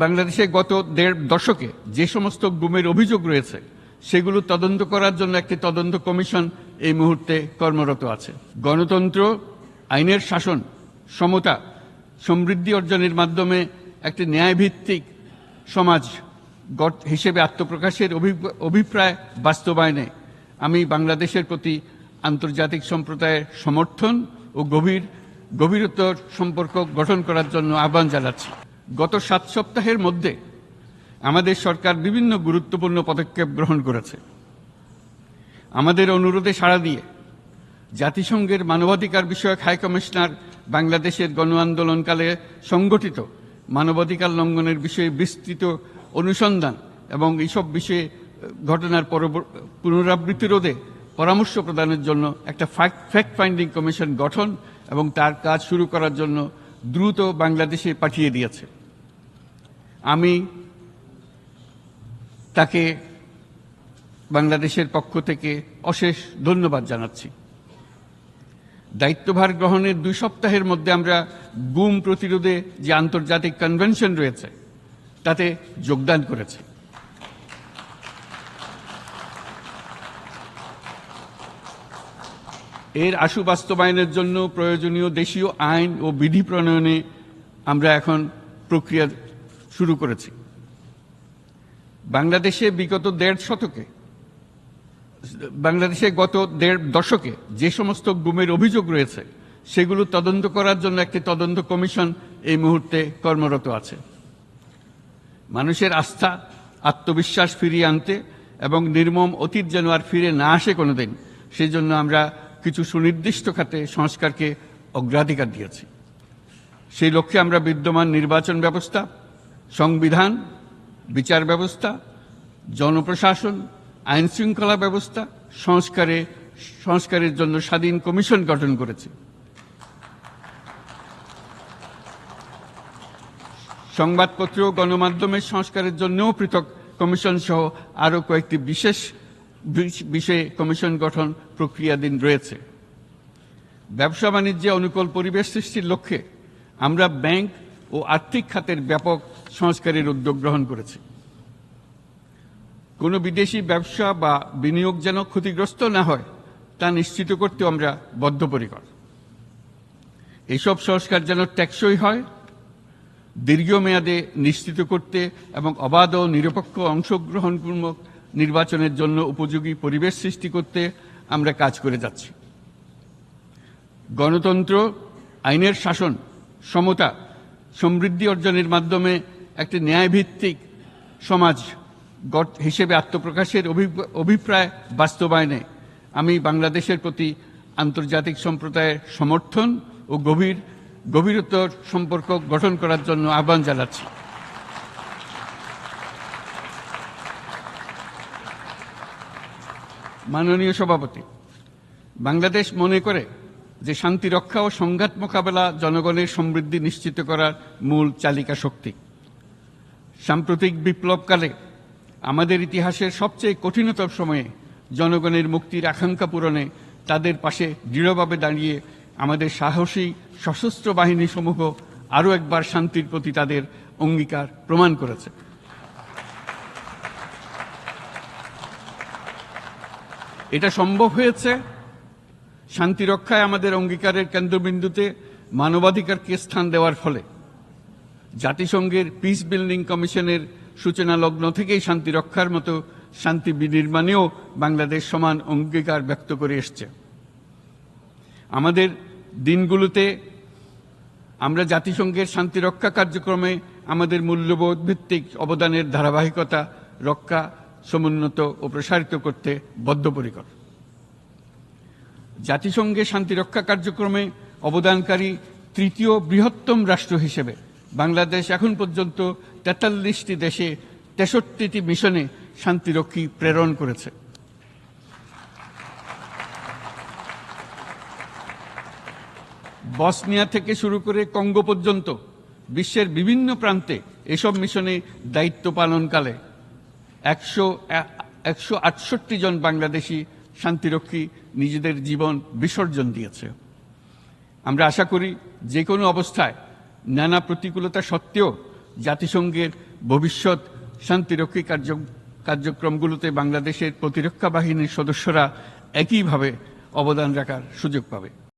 বাংলাদেশে গত দেড় দশকে যে সমস্ত গুমের অভিযোগ রয়েছে, সেগুলো তদন্ত করার জন্য একটি তদন্ত কমিশন এই মুহূর্তে কর্মরত আছে। গণতন্ত্র, আইনের শাসন, সমতা, সমৃদ্ধি অর্জনের মাধ্যমে একটি ন্যায়ভিত্তিক সমাজ হিসেবে আত্মপ্রকাশের অভি- অভিপ্রায় বাস্তবায়নে আমি বাংলাদেশের প্রতি আন্তর্জাতিক সম্প্রদায়ের সমর্থন ও গভীর, গভীরতর সম্পর্ক গঠন করার জন্য আহ্বান জানাচ্ছি। গত সাত সপ্তাহের মধ্যে আমাদের সরকার বিভিন্ন গুরুত্বপূর্ণ পদক্ষেপ গ্রহণ করেছে। আমাদের অনুরোধে সাড়া দিয়ে জাতিসংঘের মানবাধিকার বিষয়ক হাই কমিশনার বাংলাদেশের গণ আন্দোলনকালে সংগঠিত মানবাধিকার লঙ্ঘনের বিষয়ে বিস্তৃত অনুসন্ধান এবং এইসব বিষয়ে ঘটনার পুনরাবৃত্তি রোধে পরামর্শ প্রদানের জন্য একটা ফ্যাক্ট ফাইন্ডিং কমিশন গঠন এবং তার কাজ শুরু করার জন্য দ্রুত বাংলাদেশে পাঠিয়ে দিয়েছে। আমি তাকে বাংলাদেশের পক্ষ থেকে অশেষ ধন্যবাদ জানাচ্ছি। দায়িত্বভার গ্রহণের দুই সপ্তাহের মধ্যে আমরা গুম প্রতিরোধে যে আন্তর্জাতিক কনভেনশন রয়েছে, তাতে যোগদান করেছে। এর আশু বাস্তবায়নের জন্য প্রয়োজনীয় দেশীয় আইন ও বিধি প্রণয়নে আমরা এখন প্রক্রিয়া শুরু করেছি। বাংলাদেশে বিগত দেড় শতকে, বাংলাদেশে গত দেড় দশকে যে সমস্ত গুমের অভিযোগ রয়েছে, সেগুলো তদন্ত করার জন্য একটি তদন্ত কমিশন এই মুহূর্তে কর্মরত আছে। মানুষের আস্থা, আত্মবিশ্বাস ফিরিয়ে আনতে এবং নির্মম অতীত যেন আর ফিরে না আসে কোনোদিন সেই জন্য আমরা কিছু সুনির্দিষ্ট খাতে সংস্কারকে অগ্রাধিকার দিয়েছি। সেই লক্ষ্যে আমরা বিদ্যমান নির্বাচন ব্যবস্থা সংবিধান, বিচার ব্যবস্থা, জনপ্রশাসন, আইন শৃঙ্খলা ব্যবস্থা, সংস্কারে, সংস্কারের জন্য স্বাধীন কমিশন গঠন করেছে। সংবাদপত্র ও গণমাধ্যমের সংস্কারের জন্যও পৃথক কমিশন সহ আরও কয়েকটি বিশেষ বিষয়ে কমিশন গঠন প্রক্রিয়াধীন রয়েছে। ব্যবসা বাণিজ্যে অনুকূল পরিবেশ সৃষ্টির লক্ষ্যে আমরা ব্যাংক ও আর্থিক খাতের ব্যাপক সংস্কারের উদ্যোগ গ্রহণ করেছি। কোনো বিদেশি ব্যবসা বা বিনিয়োগ যেন ক্ষতিগ্রস্ত না হয়, তা নিশ্চিত করতেও আমরা বদ্ধপরিকর। এইসব সংস্কার যেন টেকসই হয়, দীর্ঘমেয়াদে নিশ্চিত করতে এবং অবাধ ও নিরপেক্ষ অংশগ্রহণপূর্বক নির্বাচনের জন্য উপযোগী পরিবেশ সৃষ্টি করতে আমরা কাজ করে যাচ্ছি। গণতন্ত্র, আইনের শাসন, সমতা, সমৃদ্ধি অর্জনের মাধ্যমে একটি ন্যায়ভিত্তিক সমাজ হিসেবে আত্মপ্রকাশের অভিপ্রায় বাস্তবায়নে আমি বাংলাদেশের প্রতি আন্তর্জাতিক সম্প্রদায়ের সমর্থন ও গভীর গভীরতর সম্পর্ক গঠন করার জন্য আহ্বান জানাচ্ছি। মাননীয় সভাপতি, বাংলাদেশ মনে করে যে শান্তি রক্ষা ও সংঘাত মোকাবেলা জনগণের সমৃদ্ধি নিশ্চিত করার মূল চালিকা শক্তি। সাম্প্রতিক বিপ্লবকালে আমাদের ইতিহাসের সবচেয়ে কঠিনতম সময়ে জনগণের মুক্তির আকাঙ্ক্ষা পূরণে তাদের পাশে দৃঢ়ভাবে দাঁড়িয়ে আমাদের সাহসী সশস্ত্র বাহিনী সমূহ আরও একবার শান্তির প্রতি তাদের অঙ্গীকার প্রমাণ করেছে। এটা সম্ভব হয়েছে শান্তি রক্ষায় আমাদের অঙ্গীকারের কেন্দ্রবিন্দুতে মানবাধিকারকে স্থান দেওয়ার ফলে। জাতিসংঘের পিস বিল্ডিং কমিশনের সূচনা লগ্ন থেকেই শান্তি রক্ষার মতো শান্তি বিনির্মাণেও বাংলাদেশ সমান অঙ্গীকার ব্যক্ত করে এসছে। আমাদের দিনগুলোতে আমরা জাতিসংঘের শান্তি রক্ষা কার্যক্রমে আমাদের মূল্যবোধ ভিত্তিক অবদানের ধারাবাহিকতা, রক্ষা, সমুন্নত ও প্রসারিত করতে বদ্ধপরিকর। জাতিসংঘের শান্তিরক্ষা কার্যক্রমে অবদানকারী তৃতীয় বৃহত্তম রাষ্ট্র হিসেবে বাংলাদেশ এখন পর্যন্ত তেতাল্লিশটি দেশে তেষট্টিটি মিশনে শান্তিরক্ষী প্রেরণ করেছে। বসনিয়া থেকে শুরু করে কঙ্গো পর্যন্ত বিশ্বের বিভিন্ন প্রান্তে এসব মিশনে দায়িত্ব পালনকালে একশো একশো আটষট্টি জন বাংলাদেশি শান্তিরক্ষী নিজেদের জীবন বিসর্জন দিয়েছে। আমরা আশা করি যে কোনো অবস্থায় নানা প্রতিকূলতা সত্ত্বেও জাতিসংঘের ভবিষ্যৎ শান্তিরক্ষী কার্য, কার্যক্রমগুলোতে বাংলাদেশের প্রতিরক্ষা বাহিনীর সদস্যরা একইভাবে অবদান রাখার সুযোগ পাবে।